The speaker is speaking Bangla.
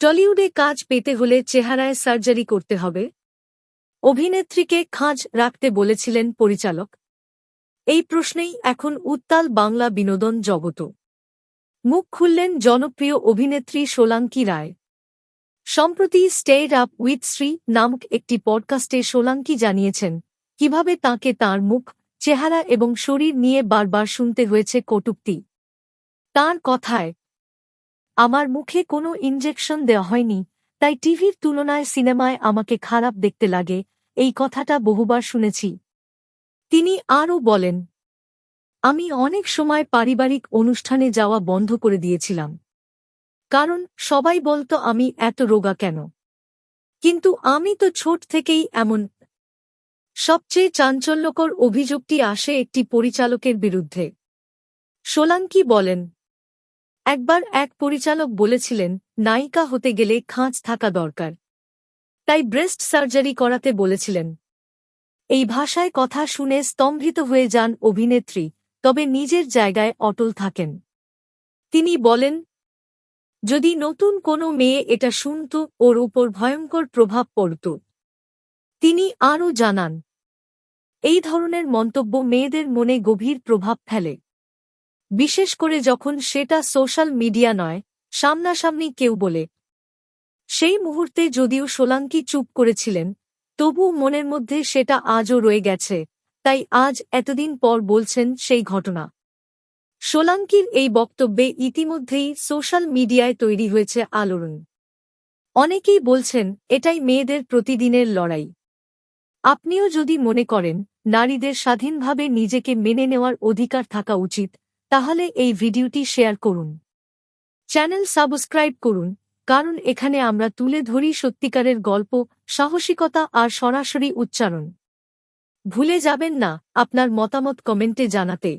টলিউডে কাজ পেতে হলে চেহারায় সার্জারি করতে হবে। অভিনেত্রীকে খাঁজ রাখতে বলেছিলেন পরিচালক। এই প্রশ্নেই এখন উত্তাল বাংলা বিনোদন জগত মুখ খুললেন জনপ্রিয় অভিনেত্রী সোলাঙ্কি রায়। সম্প্রতি স্টেড আপ উইথ শ্রী নামক একটি পডকাস্টে সোলাঙ্কি জানিয়েছেন, কীভাবে তাকে তার মুখ, চেহারা এবং শরীর নিয়ে বারবার শুনতে হয়েছে কটুক্তি। তার কথায় আমার মুখে কোনো ইনজেকশন দেওয়া হয়নি, তাই টিভির তুলনায় সিনেমায় আমাকে খারাপ দেখতে লাগে, এই কথাটা বহুবার শুনেছি। তিনি আরও বলেন, আমি অনেক সময় পারিবারিক অনুষ্ঠানে যাওয়া বন্ধ করে দিয়েছিলাম। কারণ সবাই বলতো আমি এত রোগা কেন? কিন্তু আমি তো ছোট থেকেই এমন সবচেয়ে চাঞ্চল্যকর অভিযোগটি আসে একটি পরিচালকের বিরুদ্ধে। সোলাঙ্কি বলেন একবার এক পরিচালক বলেছিলেন, নায়িকা হতে গেলে খাঁজ থাকা দরকার। তাই ব্রেস্ট সার্জারি করাতে বলেছিলেন। এই ভাষায় কথা শুনে স্তম্ভিত হয়ে যান অভিনেত্রী, তবে নিজের জায়গায় অটল থাকেন। তিনি বলেন, যদি নতুন কোনো মেয়ে এটা শুনত, ওর উপর ভয়ঙ্কর প্রভাব পড়ত। তিনি আরও জানান, এই ধরনের মন্তব্য মেয়েদের মনে গভীর প্রভাব ফেলে। বিশেষ করে যখন সেটা সোশ্যাল মিডিয়া নয়, সামনাসামনি কেউ বলে। সেই মুহূর্তে যদিও সোলাঙ্কি চুপ করেছিলেন তবু মনের মধ্যে সেটা আজও রয়ে গেছে, তাই আজ এতদিন পর বলছেন সেই ঘটনা। সোলাঙ্কির এই বক্তব্যে ইতিমধ্যেই সোশ্যাল মিডিয়ায় তৈরি হয়েছে আলোড়ন। অনেকেই বলছেন, এটাই মেয়েদের প্রতিদিনের লড়াই। আপনিও যদি মনে করেন, নারীদের স্বাধীনভাবে নিজেকে মেনে নেওয়ার অধিকার থাকা উচিত তাহলে এই ভিডিওটি শেয়ার করুন। চ্যানেল সাবস্ক্রাইব করুন, কারণ এখানে আমরা তুলে ধরি সত্যিকারের গল্প, সাহসিকতা আর সরাসরি উচ্চারণ। ভুলে যাবেন না আপনার মতামত কমেন্টে জানাতে।